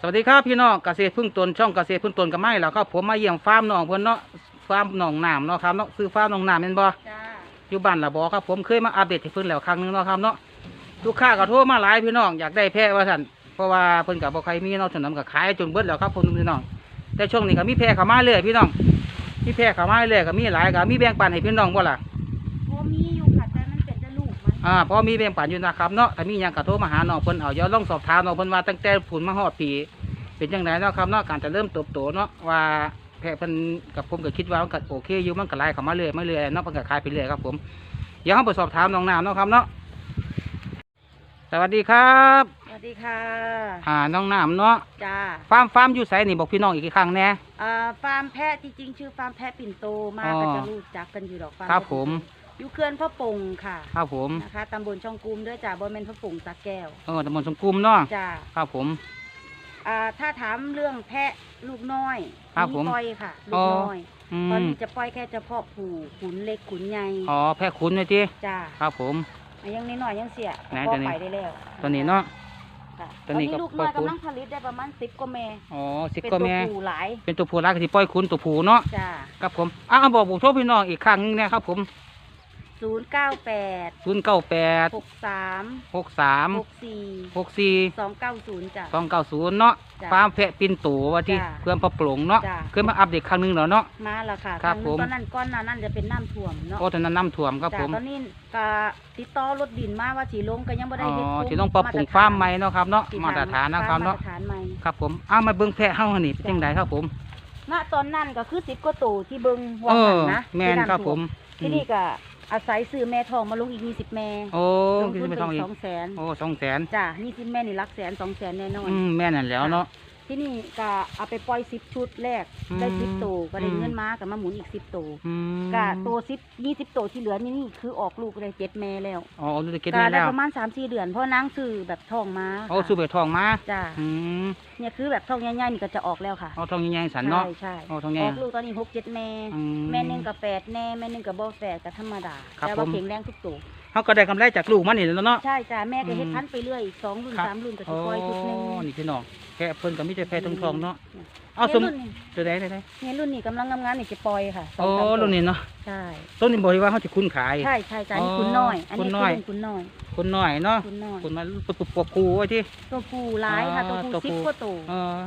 สวัสดีครับพี่น้องเกษตรพึ่งตนช่องเกษตรพึ่งตนกับไม้แล้วครับผมมาเยี่ยมฟาร์มน้องเพิ่อนเนาะฟาร์มน้องน้ำเนาะครับเนาะซื้อฟาร์มน้องน้ำเป็นบ่จ้อยู่บ้านละบ่ครับผมเคยมาอัปเดตให้เพิ่นแล้วครั้งหนึงเนาะครับเนาะลูกค้าก็โทรมาหลายพี่น้องอยากได้แพะว่าซั่นเพราะว่าเพิ่นก็บ่ใครมีเนาะฉะนั้นก็ขายจนเบิดแล้วครับผมพี่น้องแต่ช่วงนี้ก็มีแพะเข้ามาเรื่อยพี่น้องมีแพะเข้ามาเรื่อยก็มีหลายก็มีแบ่งปันให้พี่น้องบ่ล่ะ อ่าพอมีแบ่งปันอยู่นะครับเนาะถ้ามีหยังก็โทรมาหาน้องเพิ่นเอาเดี๋ยวลองสอบถามน้องเพิ่นว่าตั้งแต่ผุนมาฮอดปีเป็นจังไดเนาะครับเนาะการจะเริ่มเติบโตเนาะว่าแพะเพิ่นกับผมก็คิดว่ามันก็โอเคอยู่มันก็ไล่เข้ามาเรื่อยมาเรื่อยเนาะมันก็ขายไปเรื่อยครับผมเดี๋ยวเราไปสอบถามน้องน้ำเนาะครับเนาะสวัสดีครับสวัสดีค่ะอ่าน้องน้ำเนาะจ้าฟาร์มฟาร์มอยู่ไสนี่บอกพี่น้องอีกครั้งแน่อ่าฟาร์มแพะจริงๆชื่อฟาร์มแพะปิ่นโตมาอ๋อก็จะรู้จักกันอยู่ดอกฟาร์มครับแพะผมปิ่นโต อยู่เขื่อนพระปงค่ะ ครับผมนะคะตำบลช่องกุมด้วยจ้าบ่แม่นพระปงสักแก้วเออตำบลสมกุมเนาะจ้าครับผม อ่าถ้าถามเรื่องแพะลูกน้อยครับผมปล่อยค่ะลูอ๋กอน้อยอืตอนมนี้จะปล่อยแค่เฉพาะผูขุนเล็กขุนใหญ่อ๋อแพะคุณเลยทีจ้าครับผม อะยังน้อยๆยังเสียไหนพอตัวนี้ ไปได้แล้วตัวนี้เนาะ ค่ะตัวนี้ก็ลูกน้อยปล่อยขุน กำลังผลิตได้ประมาณสิบกว่าแม่อ๋อสิบเป็นก็ตัวแม่ ผู้หลายเป็นตัวผู้รักที่ปล่อยคุณตัวผู้เนาะ จ้า ครับผมอะบอกบุกโทษพี่น้องอีกครั้งหนึงนะครับผม ศูนย์เก้าแปดศูนย์เก้าแปดหกสามหกสามหกสี่หกสี่สองเก้าศูนย์จ้ะ สองเก้าศูนย์เนาะจ้ะฟาร์มแพะปินตูว่าที่จ้ะเพื่อนพระโปร่งเนาะจ้ะ เคยมาอัปเดตครั้งหนึงแล้วเนาะ มาแล้วค่ะครับงผม ตอนนั้นก้อนหนานั่นจะเป็นน้ำท่วมเนาะโอ้ตอนนั้นน้ำท่วมครับจ้ะผมตอนนี้ก็ติดต่อรถดินมาว่าสีลงก็ยังไม่ได้อ๋อเฮ็ดโครงที่ต้องปรับปรุงฟาร์มใหม่เนาะครับเนาะที่มาตรฐานนะครับมาเนาะตรฐานใหม่ครับผมอ้ามาเบิ้งแพะเฮาหั่นนี่เป็นจังไดครับผม ณตอนนั้นก็คือสิบกว่าตัวที่เบิงว่าเอหัอนนะแม่นที่ำครับผท่วมที่นี่ก็ อาศัยซื้อแม่ทองมาลงอีกยี่สิบแม่โอ้ลงคือทุนไม่ถึต้องงอีกสองแสนโอ้สองแสนจ้ะนี่สิแม่นี่รักแสนสองแสนแน่นอนอืมแม่นั่นแหล้วเนาะ ที่นี่ก็เอาไปปล่อยสิบชุดแรกอืมได้สิบตัวก็ได้อืม เงินมากับมาหมุนอีกสิบตัวอืมกะตัวสิบยี่สิบตัวที่เหลือนี่นี่คือออกลูกได้เจ็ดแม่แล้วอ๋อเอาดูตะเก็ตก็แม่ได้แล้วประมาณสามสี่เดือนเพราะนางซื้อแบบทองมาเอาค่ะสู้ไปทองมาจ้าอืมเนี่ยคือแบบทองใหญ่ๆนี่ก็จะออกแล้วค่ะเอาทองใหญ่ๆสันเนาะ ใช่ใช่เอาทองใหญ่ ออกลูกตอนนี้หกเจ็ดแม่ อื แม่หนึ่งกับแปดแน่แม่หนึ่งกับบ่แปดกับธรรมดา ครับแต่ว่าผมแข็งแรงทุกตัว เขาก็ได้กำไรจากลูกมันนี่แหล้วเนาะ ใช่จ้าแม่ก็เฮ็ดอืมพันธุ์ไปเรื่อยอีกสองรุ่นครับ สามรุ่นก็โอ้จะปล่อยชุดหนึ่งนี่พี่น้องแพะเพิ่นก็มีแต่แพะทองทองๆเนาะเนี่ยเอาสมรุ่นนี้ตัวใดได้ได้เนี่ยรุ่นนี้กำลังทำงานนี่จะปล่อยค่ะสงโอ้สามตัวรุ่นนี้เนาะใช่ต้นนี้บอกว่าเขาจะคุ้นขาย ใช่ใช่จ้านี่อ๋อคุณน้อย อันนี้คุณคือน้อยรุ่นคุณน้อย คุณน้อยเนาะคุณน้อยคุณมาปุบปุบปุบปูไว้ที่ ตัวผู้หลายค่ะ อ๋ตัวอผู้ตัวสิบผู้กว่าตัวเออ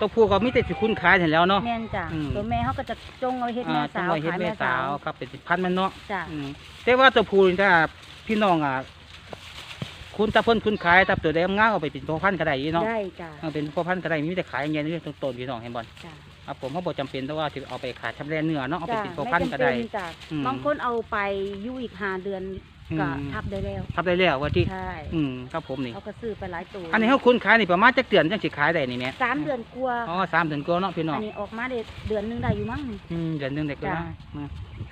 ตัวผู้ก็มีแต่สิคุ้นขายเห็นแล้วเนาะ แม่นจ้ะอืม ตัวแม่เขาก็จะจงเอาไว้เฮ็ดอ่าแม่ต้อสางวไว้เฮ็ดขายแม่แม่สาสาววครับเป็นพันธุ์มันเนาะจ้ะอืมแต่ว่าตัวผู้นี่ถ้า พี่น้องอะคุณตาเพิ่นคุณขายตับตัวแดงงาเอาไปเป็นพ่อพันธุ์ก็ได้อีเนาะได้จ้ะ เอาเป็นพ่อพันธุ์ก็ได้มีแต่ขายอย่างเงี้ยนี่ต้นๆพี่น้องเห็นบ่จ้ะครับผมเขาบอกจำเป็นแต่ว่าจะเอาไปขายชำแหละเนื้อเนาะเอาไปจ้ะเป็นพ่อไม่พันธุ์จำก็เป็ได้นจ้ะอืม บางคนเอาไปอยู่อีกห้าเดือน ก็อืม ทับได้แล้ว ทับได้แล้วว่าที่ใช่ อืมครับผมนี่ เขาก็ซื้อไปหลายตัวอันนี้เขาคุณขายนี่ประมาณจักเดือนจังสิขายได้นี่แม่สามเดือนกลัวาอ๋อสามเดือนก็เนาะพี่น้ออังนนี้ออกมาได้เดือนหนึงได้อยู่มั้ง อืมเดือนหนึงได้ก็จ้ะได้อืม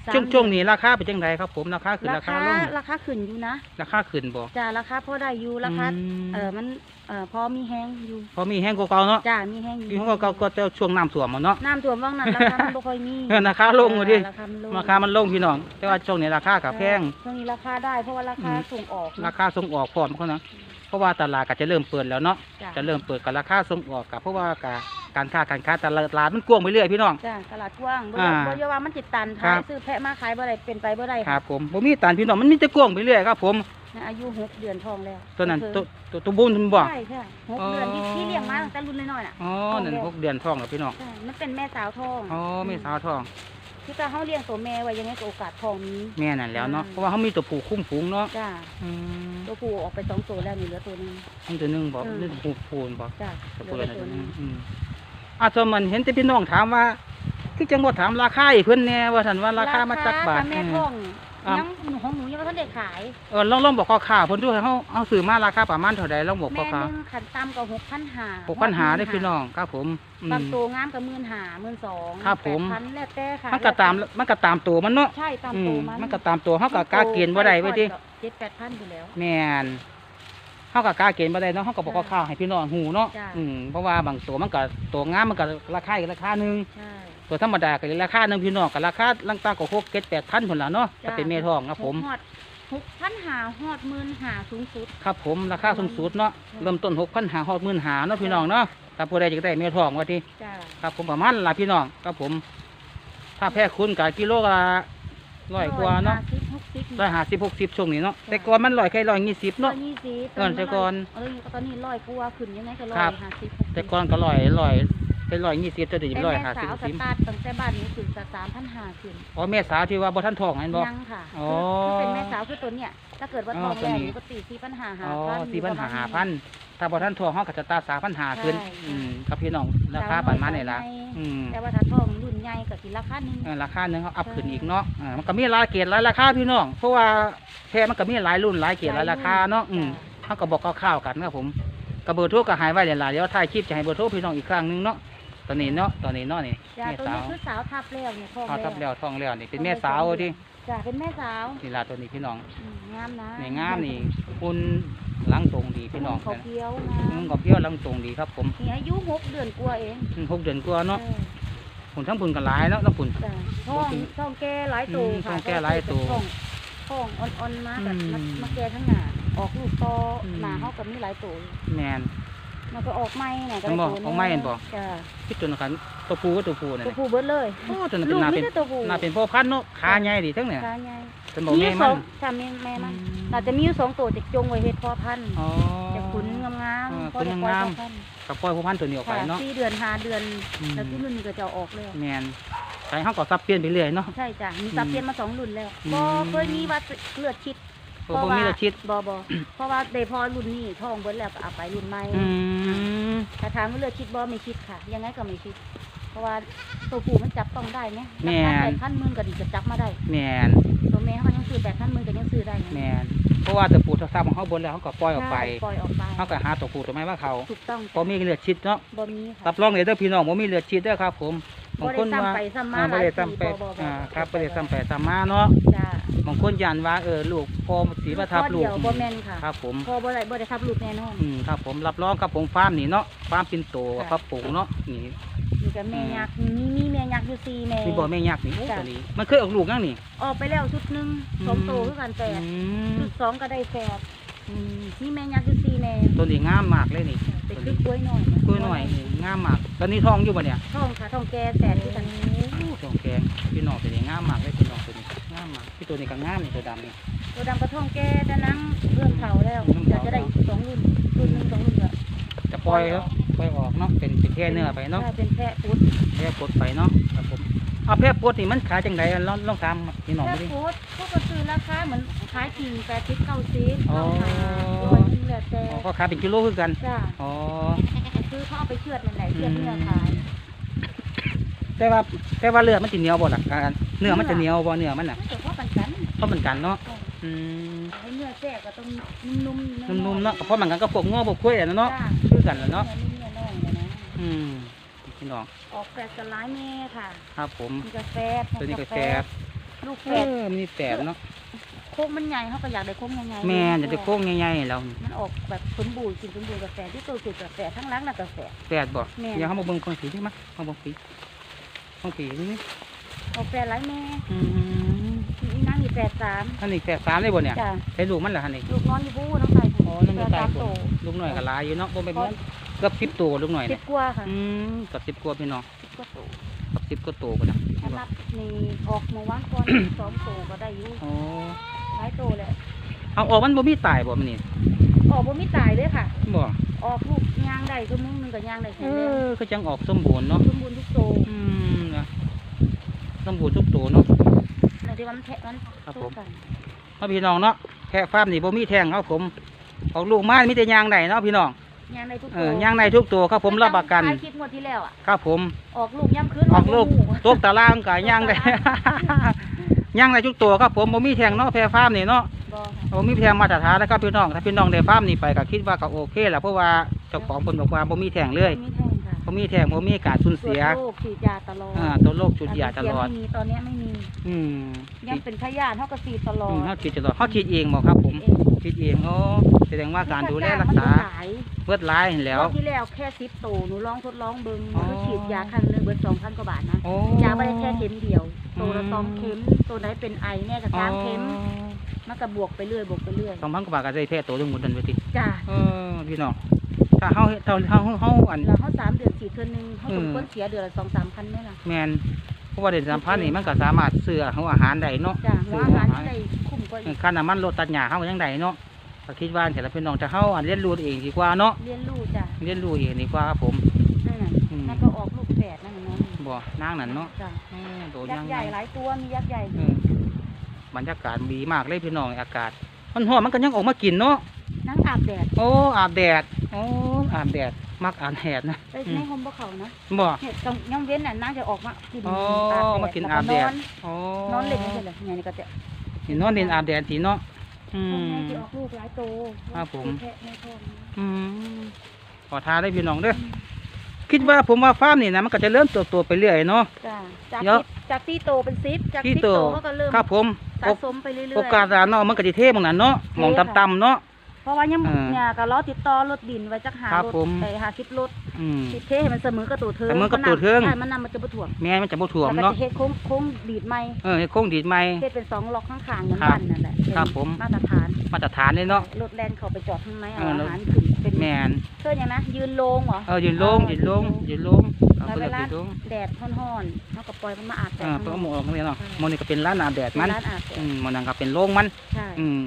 สามช่วงช่วงนี้ราคาเป็นจังไดครับผมราคาขึ้นราราคาคาลงราคาขึ้นอยู่นะราคาขึ้นบ่จ้ะราคาพอได้อยู่ราคาอืมเออมัน เออพอมีแห้งอยู่พอมีแห้งกว่าเก่าเนาะจ้ามีแห้งอยู่มีแห้งกว่าเก่าก็แต่ช่วงน้ำท่วมอะเนาะ น้ำท่วมว่างนั้นราคามันบ่ค่อยมีเออราคาลงอยู่ดิ ราคามันลงราคามันลงพี่น้อง แต่ว่าช่วงนี้ราคากับแพง ช่วงนี้ราคาได้เพราะว่าราคาอืม ส่งออกราคาส่งออกพร้อมเขานะเพราะว่าตลาดก็จะเริ่มเปิดแล้วเนาะ จ้ะจะเริ่มเปิดกับราคาส่งออกกับเพราะว่ากับการค้าการค้าตลาดมันกว้างไปเรื่อยพี่น้อง จ้าตลาดกว้างบ่อ่าบ่เยาว่ามันจิตตันครัขายบ ซื้อแพะมาขายบ่ได้เป็นไปบ่ได้ ครับผมผมมีตานพี่น้องมันมีแต่กว้างไปเรื่อยครับผมนะอายุหกเดือนทองแล้วตัวนั้นคือตัวตัวตัวบุญมันบอกใช่ใช่หกอ๋อเดือนที่ที่เลี้ยงมาตั้งแต่รุ่นน้อยๆน่ะอ๋อนั่นหกเดือนท้องแล้วพี่น้องใช่มันเป็นแม่สาวทองอ๋อแม่สาวท้องคือถ้าเฮาเลี้ยงตัวแม่ไว้ยังไงก็โอกาสทองมีแม่นั่นแหล้วเนาะอืมเพราะว่าเขามีตัวผู้คุ้มฝูงเนาะจ้าอืมตัวผู้ออกไปสองตัวแล้วนี่เหลือตัวหนึงอันตัวหนึงบอกอืมเรื่องผู้ผูนบอกจ้าตัวเหลืผู้ออะไรตัวหนึงอืมอะส่วนมันเห็นแต่พี่น้องถามว่า คือจังบ่ถามราคาอีกเพิ่นแน่ว่าท่านว่าราคามาจักบาทแม่อืมทองอะยังหนูของหนูยังไม่ทันได้ขายเออลองลองบอกราคาเพิ่นด้วยเฮาเอาซื้อมาราคาประมาณเท่าใดลองบอกแม่ราคาหนึงขันต่ำก็หกพันหาหกพันหาได้พี่น้องครับผมอืม บางตัวงามก็หมื่นหาหมื่นสองครับผมพันแล้วแต่ค่ะมันก็ตามมันก็ตามตัวมันเนาะใช่ตามอืตัวมมันมันก็ตามตัวเฮาก็กล้าเกณฑ์บ่ได้ไว้ติ เจ็ดแปดพันอยู่แล้ว แม่นเฮาก็กล้าเกณฑ์บ่ได้เนาะเฮาก็บอกราคาให้พี่น้องฮู้เนาะจ้ะ อืมเพราะว่าบางตัวมันก็ตัวงามมันก็ราคาอีกราคาหนึง ใช่ ตัวธรรมดาก็ราคาหนึงพี่น้องก็ราคาลังตางก็6 7 8พันพุ่นล่ะเนาะถ้าเป็นแม่ท้องครับผมหกฮอดหกพันหาฮอดหมื่นหาสูงสุด ครับผมราคาสูงสุดเนาะเริ่มต้นหกพันหาหอดหมื่นหาเนาะพี่น้องเนาะถ้าผู้ใดจะได้เมียทองว่าที่จ้าครับผมประมาณละพี่น้องครับผม ถ้าแพ้คุณกับกิโลละร้อยกว่าเนาะสิบหกสิบร้อยห้าสิบหกสิบช่วงนี้เนาะแต่ก่อนมันร้อยแค่ร้อยยี่สิบร้อเนาะยยี่สิบเออแต่ก่อนเออตอนนี้ร้อยกว่าขึ้นยังไงก็ร้อครัยบห้าสิบแต่ก่อนก็ร้อยร้อย เป็นร้อยยี่สิบจะถึงเป็นร้อยแม่ห้าสิบสาวสสิบตาร์ทตั้งแต่บ้านนี้ขึ้นสสามพันห้าขึ้นอ๋อแม่สาวที่ว่าบ่ท่านทองเห็นบ่ ยังค่ะอ๋อคือเป็นแม่สาวคือตัวเนี้ยถ้าเกิดว่าอ๋ทอองตัวแรกนี้นี่ก็ตีสี่พันห้าหาอ๋อพันสี่พันหาพันถ้าบ่ท่านทองเขาก็จะตาสามพันหาขึ้นใช่อืมครับพี่น้องราคาประมาณนี้ละอืม แต่ว่าถ้าทองรุ่นใหญ่ก็สิราคาหนึง เออราคาหนึงเขาอัพขึ้นอีกเนาะอ่ามันก็มีหลายเกรดหลายราคาพี่น้อง เพราะว่าแพรมันก็มีหลายรุ่นหลายเกรดหลายราคาเนาะ อืมเขาก็บอกคร่าวๆกันครับผมกระเบอร์โทรก็หายไว้หลายๆเดี๋ยวถ่ายคลิปจะให้เบอร์โทรพี่น้องอีกครั้งหนึงเนาะ ตอนนี้เนาะตอนนี้เนาะนี่จ้าแม่ตัวสานี้วคือสาวทับแล้วเนี่ยทองเขาทับแล้แล้ววท้องแล้วนี่เป็นแม่สาวที่จ้าเป็นแม่สาวนี่ล่ะตัวนี้พี่น้องอืมงามนะนี่งามนี่คุณหลังตรงดีพี่น้องเขาเกี้ยวอืงามมก็เพี้ยวหลังตรงดีครับผมนี่อายุหกเดือนกว่าเองอืมหกเดือนกว่าเนาะออผลทั้งผลกันหลายเนาะทั้งผล จ้าทองทองแก่หลายตัวอืมค่ะทองแก่หลายตัวทองทองอ่อนๆมาแบบอืมมามาแก่ทั้งหน้าออกลูกโตอืม หน้าเขากับมีหลายตัวแมน มันก็ออกไม้เนี่ยก็มันบอกได้ตัวออกไม้เห็นบ่ จ้าคิดตัวนะครับตัวผู้ก็ตัวผู้นี่นตัวน่ะผู้เบิดเลยโอ้ตัวนั้นลูเป็นกนามีเป็นแต่ตัวผู้นาเป็นพ่อพันธุ์เนาะขาใหญ่ดีทั้งเนี่ยขาใหญ่เป็นบอกมีแม่สมัองนจ้าแม่แม่มันอืมอาจจะมีอยู่สองตัวจะจงไว้เฮ็ดพ่อพันธุ์อ๋อ จะขุนงามเออๆขุนได้งามพ่อพันธุ์กับปล่อยพ่อพันธุ์ตัวนี้ออกไปค่ะเนาะ สี่เดือนห้าเดือนอืม แล้วที่รุ่นนี้ก็จะเอาออกแล้ว แมนใส่ห้องก็ซับเปลี่ยนไปเรื่อยเนาะ ใช่จ้ะ มีซับเปลี่ยนมาสองรุ่นแล้วอืมบ่เคยมีว่าเลือดชิด โอ้ผมมีแต่ชิด บ่บ่เพราะว่าได้พอรุ่นนี้ท้องเบิดแล้วก็เอาไปรุ่นใหม่อืมถ้าถามว่าเลือดชิดบ่ไม่ชิดค่ะ ยังไงก็ไม่ชิด เพราะว่าตัวผู้มันจับต้องได้ไหมแม่ราคาแปนดพันหมื่นก็ดีจะจับมาได้ แมนตัวแม่เขายังซื้อแปดพันหมื่นก็ยังซื้อได้นะแมนเพราะว่าตัวผู้ตัวซับของเขาบนแล้วเขาก็ปล่อยออกไปใช่ปล่อยออกไปเขาก็หาตัวผู้ตัวแม่ว่าเขาถูกต้องพอมีเลือดชิดเนาะบ่มีค่ะรับรองเลยเด้อพี่น้องว่ามีเลือดชิดเด้อครับ ผมบางคนบ่ได้ว่าซ้ำไปซ้ำมาอ่าบ่ได้หลายปีซ้ำไปบ่บ่บ่อ่าครับบ่ได้ซ้ำไปซ้ำมาเนาะจ้า บางคนยันว่าเออลูกพอสีมาทับลูกข้อเดียวบ่แม่นค่ะ ครับผมพอบ่ได้บ่ได้ทับลูกแน่นอน อืมครับผมรับรองครับผมฟาร์มนี่เนาะฟาร์มปินโตค่ะ ครับปลูกเนาะนี่มีแต่แม่ยักษ์มีมีแม่ยักษ์อยู่สี่แม่ นี่บ่แม่ยักษ์นี่โอ้จ้ะ ตัวนี้มันเคยออกลูกยังนี่ ออกไปแล้วชุดหนึงอืม สองโตคือกันแปดอืมชุดสองก็ได้แปดอืมมีแม่ยักษ์อยู่สี่แม่ตัวนี้งามมากเลยนี่เป็ตันวคืนี้อกล้วยหน่อยนะกล้วยหน่อยนี่งามมากตอนนี้ท้องอยู่บ่เนี่ย ท้องค่ะท้องแก่แสนคือกันท้องแกงพี่น้องตัวนี้งามมากเลยพี่น้องตัวนี้งามมากพี่ตัวนี้ก็งามนี่ตัวดำนี่ ตัวดำก็ท้องแก่แต่นังเริ่มเผาแล้วเริ่มเดี๋ยวเผาจะได้อีกสองรุ่นรุ่นหนึ่งสองรุ่นก็จะปล่อยแล้วปล่อยออกเนาะเป็นเป็นแค่เนื้อไปเนาะใช่เป็นแพะปุ๊ดแพร่ปลดไปเนาะครับผมเอาแพร่ปลดนี่มันขายจังไดลองลองถามพี่น้องแพะดูดิปุ๊ดพวกก็ซื้อราคาเหมือนขายจริงแปดสิบเก้าสิบอ๋อเก้าหาร้อยหนึงแล้วแต่อ๋อก็ขายเป็นกิโลคือกันจ้าอ๋อคือเขาเอาไปเชือดนั่นแหละเชือดเนื้อขาย แต่ว่าแต่ว่าเลือดมันจะเหนียวบ่ล่ะอ่าเนื้อมันจะเหนียวบ่เนื้อมันน่ะไม่เฉพาะปันกันเพราะมันกันเนาะอืมให้เนื้อแทรกก็ต้องนุ่มๆนุ่มๆเนาะเพราะมันกันก็พวกง้อพวกกล้วยอะเนาะจ้คือกันแหละเนาะเนื้อน้องเลยนะอืมพี่น้องออกแฝดสลายแม่ค่ะ ครับผมมีกาแฟตัวนี้ก็แฝดลูกแฝเอดอมีแฝดเนาะโค้งมันใหญ่เขาก็อยากได้โค้งใหญ่ๆแม่จะได้โค้งใหญ่ๆแล้วมันออกแบบสมบูรณ์กินสมบูรณ์กาแฟที่ตัวสุดกาแฟทั้งรักน่ะกาแฟแฝดบ่แม่เดี๋ยวเขามาเบิ่งของผีได้มั้ยมาเบิ่งผี ของผีนี่ออกแฝดหลายแม่อืมมีนั่งอยู่แฝดสามท่านนี่แฝดสามเลยบ่เนี่ยจ้ะใช้ลูกมันเหรอท่านนี่ลูกนอนอยู่บู้น้องไก่ผมอ๋อนั่นมีแฝตายดสามผโตลลูกหน่อยก็หลายอยู่เนาะบ่เป็นเหมือนเกือบสิบตัวลูกหน่อยสิเนี่บยกว่าค่ะอืมเกับสิบกว่าพี่น้องสิบกว่าโตเกับสิบกว่าตัวพุ่นน่ะถ้านับนี่ออกเมื่อวานก่อน สองโตก็ได้อยู่อ๋อหลายโตแหละเอาออกมันบ่มีตายบ่มันนี่ออกบ่มีตายเลยค่ะ บ่ออกลูกยางได้ชั่วโมงหนึงก็ยางได้เอแข็งแรงอก็จังออกสมบูรณ์เนาะสมบูรณ์ทุกโตอืมนะ สมบูรณ์ทุกตัวเนาะในที่วันแทะมันครับผมสู้กันเอาพี่น้องเนาะแค่ฟาร์มนี่บ่มีแทงครับผมออกลูกมามีแต่ยางได้เนาะพี่น้องยางได้ทุกเอโตอยางได้ทุกตัวครับผมรับประกันถ่ายคลิปงวดที่แล้วอะครับผม ออกลูกย่ำคืนออกลูกบ่หมู่ตกตารางกายยางได้ยางได้ทุกตัวครับผมบ่มีแทงเนาะแพรฟาร์มนี่เนาะบ่ค่ะบ่มีแทงมาตรฐานนะครับพี่น้อง ถ้าพี่น้องได้ฟาร์มนี่ไปก็คิดว่าก็โอเคแหละเพราะว่าเจ้าของเพิ่นบอกว่าบ่มีแทงเลยมีแทงค่ะ บ่มีแทงบ่มีการสูญตรวเสีจยโรคฉีดยาตลอดอ่าตัวโรคจุดยาตลอด ไม่มีตอนเนี้ยไม่มี อืมยังเป็นพยาธิเท่ากับฉีดตลออืดมเฮาฉีดตลอดเฮาฉีดเองบ่ครับผมเองฉีดเองอ๋อแสดงว่าการดูแลรักษามันหลายเบิดหลายเห็นแล้ว รอบที่แล้วแค่สิบโตหนูลองทดลองเบิ่งอ๋อหนูฉีดยาครั้งหนึงเบิดสองพันกว่าบาทนะโอ้ ยาไม่ได้แค่เข็มเดียว โตละอืม สองเข็มตัวไหนเป็นไอแน่กับสามเข็มอ๋อมันก็บวกไปเรื่อยบวกไปเรื่อยสองพันกว่าบาทก็ได้แพ้ตัวหนึงหมดทันไปทีจ้าเออพี่น้อง ถ้าเฮาเฮ็ดเฮาเฮาเฮาอัน แล้วเขาสามเดือนสี่เทือนหนึงเขาอืสมมควรเสียเดือนละสองสามพันไหมล่ะ แมนเพราะว่าเดือนสามพันนี่มันก็สามารถซื้อเอาอาหารได้เนาะจ้าซื้ว่าออาหารอาหารที่ได้คุ้มกว่าอีกค่าน้ำมันรถตัดหญ้าเฮาก็ยังได้เนาะก็คิดว่าแต่ละพี่น้องจะเฮาอันเรียนรู้เองดีกว่าเนาะ เรียนรู้จ้าเรียนรู้เองดีกว่าครับผม นั่นน่ะอืมมันก็ออกลูกแฝดนั่นน่ะเนาะบ่นางนั่นเนาะจ้าเออโตยัยักงษ์ใหไงญ่หลายตัวมียักษ์ใหญ่เออบรรยากาศดีมากเลยพี่น้องอากาศมันร้อนมันก็ยังออกมากินเนาะ นั่งอาบแดดโอ้อาบแดดโอ้อาบแดดมักอาบแดดนะไปอืในมห้องบ่เขานะบ่เห็ดกับย่องเว้นน่ะน่าจะออกมากินอ๋ออาบแดดมากินแล้วอาบแดดนอนโอ้นอนเล่นนี่เลยเนี่ยนี่ก็จะนี่นอนเล่นอาบแดดทีเนาะอืพวกมแม่ที่ออกลูกหลายโตครับผมแพะแม่ท้องอืมขอทาได้พี่น้องเด้อคิดว่าผมว่าฟาร์มนี่นะมันก็จะเริ่มตัวตัวไปเรื่อยเนาะจ้าจากเดี๋ยวที่จากที่โตเป็นซิปจากที่ที่โตโตเขาก็เริ่มครับผมสะสมไปเรื่อยๆโอกาสร้านเนาะมันก็สิเทหมองนั้นเนาะหมองเทค่ะต่ำๆเนาะเพ ราะว่ายังเออเนี่ยก็ล้อติดต่อรถดินไว้จักหาครับรถผม ไปหาสิบรถอืมติดเทให้มันเสมอกับตัวเทิงเสมอกับตัวเทิง ใช่มันนำมันจะบ่ถ่วงแม่มันจะบ่ถ่วมแล้วก็เนาะจะเฮ็ดโค้งโค้งดีดไม้เออให้โค้งดีดใหม่เฮ็ดเป็นสองล็อกข้างๆเหมือนครับบ้านนั่นแหละเป็นครับผม มาตรฐานมาตรฐานเลยเนาะ รถแลนเข้าไปจอดทำไมเอาเอออาแล้วหารขึ้นเป็นแม่นเพื่ออย่างนะยืนโลงเหรอ เออยืนลงยืนลงยืนลงเอาแล้วเพิ่นเวลา ยืนลงแดดร้อนๆเขาก็ปล่อยมันมาอาบแดเอดอข้างเพิ่นนก็อก หมออกนี่เนาะใช่หมอนี่ก็เป็นร้านอาบแดดมันเป็นร้านอาบแดอืดมหมอนั่นก็เป็นโรงมัน ใช่ อืม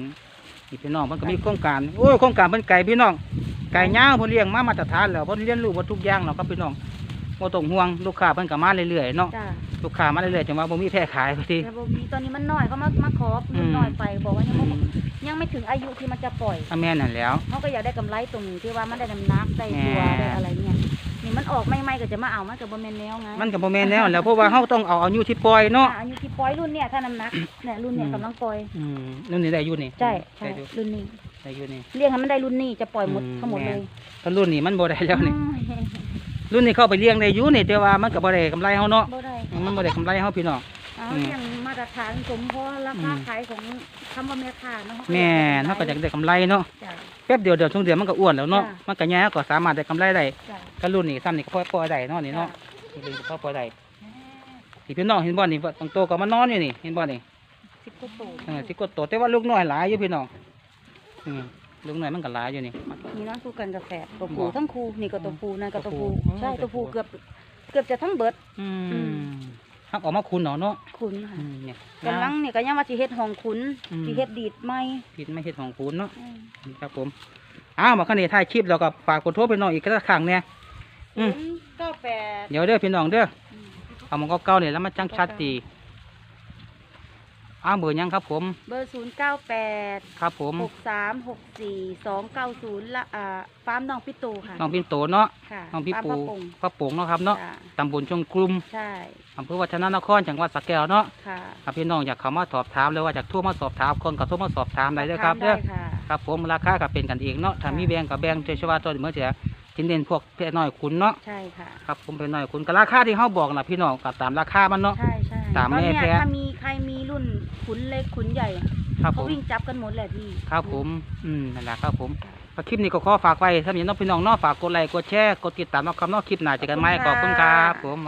นี่พี่น้องมันก็มีโครงการโอ้ยโครงการเพิ่นไก่พี่น้องไก่ย่างเพิ่นเลี้ยงมามาตรฐานแล้วเพิ่นเรียนรู้หมดทุกอย่างแล้วครับพี่น้องบ่ต้องห่วงลูกค้าเพิ่นก็มาเรื่อยๆเนาะจ้าลูกค้ามาเรื่อยๆจังว่าบ่มีแพ้ขายพอดีแต่บ่มีตอนนี้มันน้อยเขามามาขออืม น้อยไปบอกว่ายังอืบ่มยังไม่ถึงอายุที่มันจะปล่อย อาแม่นนั่นแหล้ว เขาก็อยากได้กำไรตรงที่ว่ามันได้น้ำหนักได้ตัวแหม่ ได้อะไรเนี่ยนี่ มันออกไม่ๆก็จะมาเอามันก็บ่แม่นแนวไงมันก็บ่แม่นแนวแหล้วเพราะว่าเฮาต้องเอาอายุที่ปล่อยเนาะอะอายุที่ปล่อยรุ่นเนี่ยถ้าน้ำหนักเนี่ยรุ่นเนี่ยอืมกำลังปล่อยอืมนั่นนี่ได้อยู่นี่ใช่ใช่ได้อยู่รุ่นนี้ได้อยู่นี่ เลี้ยงให้มันได้รุ่นนี้จะปล่อยหมดอืมทั้งหมดแม่เลยถ้ารุ่นนี้มันบ่ได้แล้วนี่โอ้ยรุ่นนี้เข้าไปเลี้ยงได้อยู่นี่แต่ว่ามันก็บ่ได้กำไรเฮาเนาะบ่ได้มันบ่ได้กำไรเฮาพี่น้อง เอาอืมเลี้ยงมาตรฐานสมพอราคาอืมขายของคำว่าแม่ค้าเนาะแม่นเฮาก็อยากได้กำไรเนาะ จ้ะแป๊บเดียวเดี๋ยวช่วงเดือนมันก็อ้วนแล้วเนาะ จ้ะมันก็แย่ก็สามารถได้กำไรได้จ้ะ ก็รุ่นนี้ซ้ำนี่ก็พอพอได้เนาะนี่เนาะนี่เป็นพอพอได้ที่พี่น้องเห็นบ่นี่บางโตวก็มานอนอยู่นี่เห็นบ่นี่สิบกว่าตัวเออสิกดโตวแต่ว่าลูกน้อยหลายอยู่พี่น้องอืมลูกน้อยมันก็หลายอยู่นี่มีน้องคู่กันกับแฝดตัวบ่ผู้ทั้งคู่นี่ก็ตัวผู้นั่นก็ตัวผู้ตัวผู้ใช่อ๋อตัวผู้ตัวผู้ เกือบเกือบจะทั้งเบิด อือืม มฮักออกมาคุณเนาะเนาะคุณค่ะอืมเนี่ยกำลังเนี่ยก็ยังว่าสิเฮ็ดห้องขุนอืมสิเฮ็ดดีดไม้ผิดไม่เฮ็ดของคุณเนาะ อืมนี่ครับผมอ้าวมาคันนี้ถ่ายคลิปแล้วก็ฝากกดโทรไปน้องอีกสักครั้งเนี่ย อืม ศูนย์เก้าแปด เดี๋ยวเด้อพี่น้องเด้ออืมเอามันก็เก่าเนี่ยแล้วมาจังชัดดี อ้าวเบอร์ยังครับผม เบอร์ศูนย์เก้าแปดครับผมหกสามหกสี่สองเก้าศูนย์ละอ่าฟาร์มน้องปิโตค่ะน้องพิมโตเนาะค่ะน้องพี่ฟาร์มปูพระปงพระโป่งเนาะครับเนาะจ้ะตำบลชงกลุ่มใช่อำเภอวัฒนานครจังหวัดสระแก้วเนาะค่ะครับพี่น้องอยากเข้ามาสอบถามหรือว่าอยากโทั่วมาสอบถามคนก็โทั่วมาสอบถามได้เด้อครับทานเด้อได้ค่ะ ครับผมราคาก็เป็นกันเองเนาะถ้าค่ะ มีแบงกับแบงเฉพาะตัวเมื่อเสียจินเด่นพวกเพศน้อยคุณเนาะใช่ค่ะ ครับผมเพศน้อยคุณก็ราคาที่เขาบอกนะพี่น้องก็ตามราคามันเนาะ ใช่ใช่ตามตอนเนี้ยแม่แพ้ถ้ามีใครมี รุ่นขุนเล็กขุนใหญ่อะครับผเขาม วิ่งจับกันหมดแหละพี่ครับผม อืม นั่นแหละครับผมก็คลิปนี้ก็ขอฝากไว้ถ้ามีน้องพี่น้องเนอกฝากกดไลค์ กดแชร์ กดติดตามน้องคำน้องคลิปหน้าเจอกันไหมขอบคุณครับ ผม